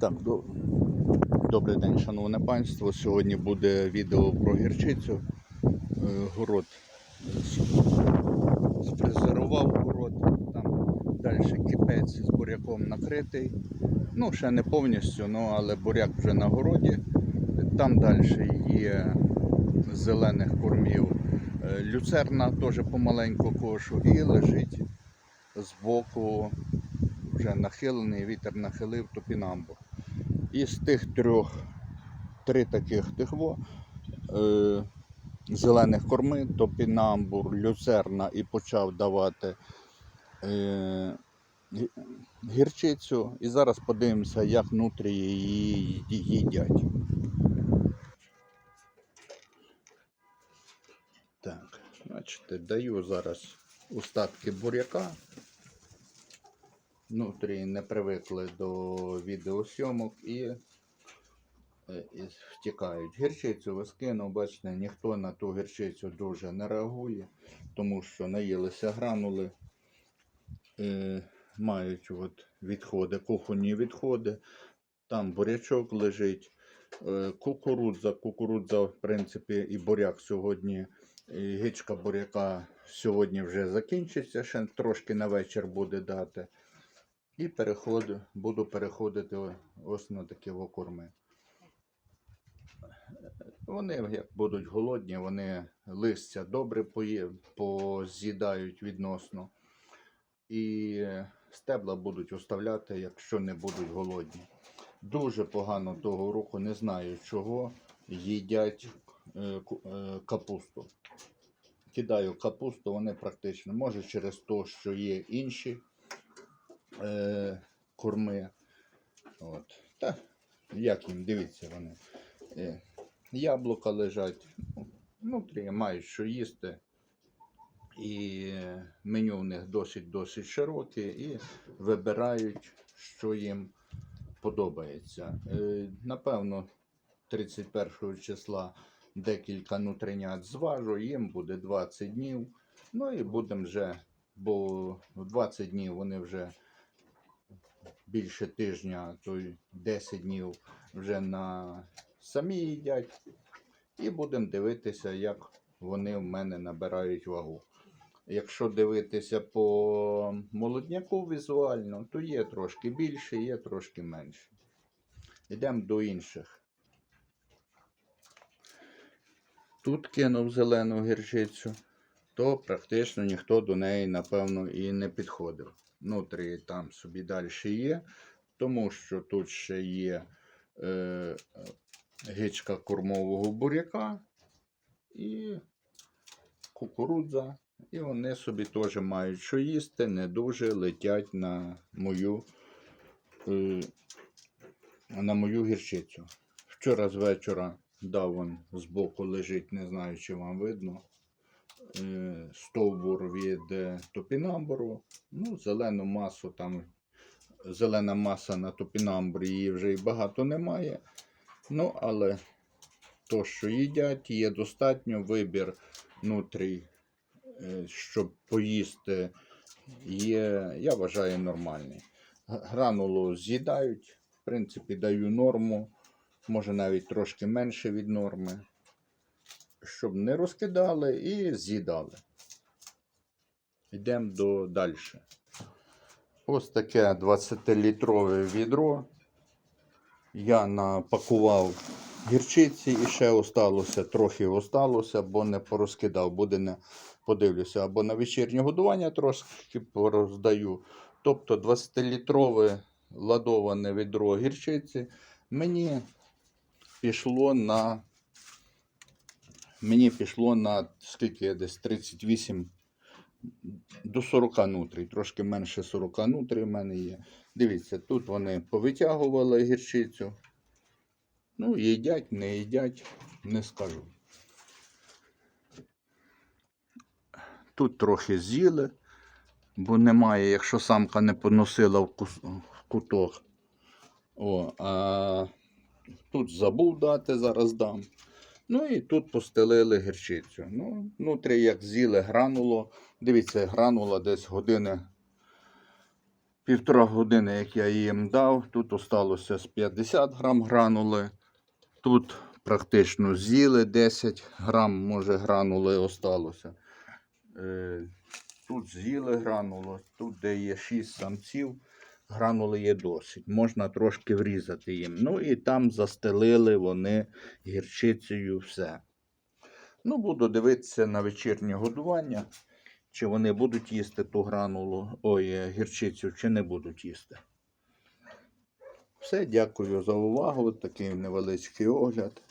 Так, до... добрий день, шановне панство. Сьогодні буде відео про гірчицю. Е, Город спрезерував город, там далі кипець з буряком накритий. Ну, ще не повністю, ну, але буряк вже на городі. Там далі є зелених кормів е, люцерна, теж помаленьку кошу, і лежить збоку вже нахилений, вітер нахилив топінамбур. Із тих трьох, три таких тихво, е, зелених корми, топінамбур, люцерна і почав давати е, гірчицю. І зараз подивимося, як нутрії її їдять. Так, бачите, даю зараз остатки буряка. Нутрії не привикли до відеосйомок і, е, і втікають. Гірчицю вискинув, бачите, ніхто на ту гірчицю дуже не реагує, тому що наїлися гранули, е, мають от відходи, кухонні відходи, там бурячок лежить, е, кукурудза, кукурудза, в принципі, і буряк сьогодні. і Гичка буряка сьогодні вже закінчиться, ще трошки на вечір буде дати. І переходу, буду переходити ось на такі окорми. Вони, як будуть голодні, вони листя добре поз'їдають відносно. І стебла будуть оставляти, якщо не будуть голодні. Дуже погано того року, не знаю чого, їдять е, е, капусту. Кидаю капусту, вони практично, може через те, що є інші е, корми. От. Та, як їм, дивіться вони. Е, яблука лежать. Ну, Внутрі мають що їсти. І меню в них досить-досить широке і вибирають, що їм подобається. Е, напевно, 31 числа декілька нутринят зважу, їм буде 20 днів. Ну і будемо вже, бо в 20 днів вони вже більше тижня, то й 10 днів вже на самі їдять. І будемо дивитися, як вони в мене набирають вагу. Якщо дивитися по молодняку візуально, то є трошки більше, є трошки менше. Йдемо до інших. Тут кинув зелену гірчицю, то практично ніхто до неї, напевно, і не підходив. Внутрі там собі далі є, тому що тут ще є е, гичка кормового буряка і кукурудза. І вони собі теж мають що їсти, не дуже летять на мою, е, на мою гірчицю. Вчора з вечора дав он збоку лежить, не знаю, чи вам видно. Е, Стовбур від е, топінамбуру. Ну, зелену масу там, зелена маса на топінамбурі її вже і багато немає. Ну, але то, що їдять, є достатньо вибір внутрі, е, щоб поїсти, є, я вважаю, нормальний. Гранулу з'їдають, в принципі, даю норму, може навіть трошки менше від норми, щоб не розкидали і з'їдали. Йдемо до далі. Ось таке 20-літрове відро. Я напакував гірчиці і ще осталося, трохи осталося, бо не порозкидав. Буде не подивлюся, або на вечірнє годування трошки пороздаю. Тобто 20-літрове ладоване відро гірчиці мені пішло на мені пішло на скільки я десь 38 до 40 нутрій, трошки менше 40 нутрій в мене є. Дивіться, тут вони повитягували гірчицю. Ну, їдять, не їдять, не скажу. Тут трохи з'їли, бо немає, якщо самка не поносила в, куток. О, а тут забув дати, зараз дам. Ну і тут постелили гірчицю. Ну, внутрі як з'їли грануло. Дивіться, гранула десь години півтора години, як я їм дав, тут осталося з 50 грам гранули. Тут практично з'їли 10 грам, може, гранули осталося. Е, Тут з'їли гранулу, тут, де є 6 самців, гранули є досить. Можна трошки врізати їм. Ну і там застелили вони гірчицею все. Ну, буду дивитися на вечірнє годування, чи вони будуть їсти ту гранулу, ой, е, гірчицю, чи не будуть їсти. Все, дякую за увагу. Такий невеличкий огляд.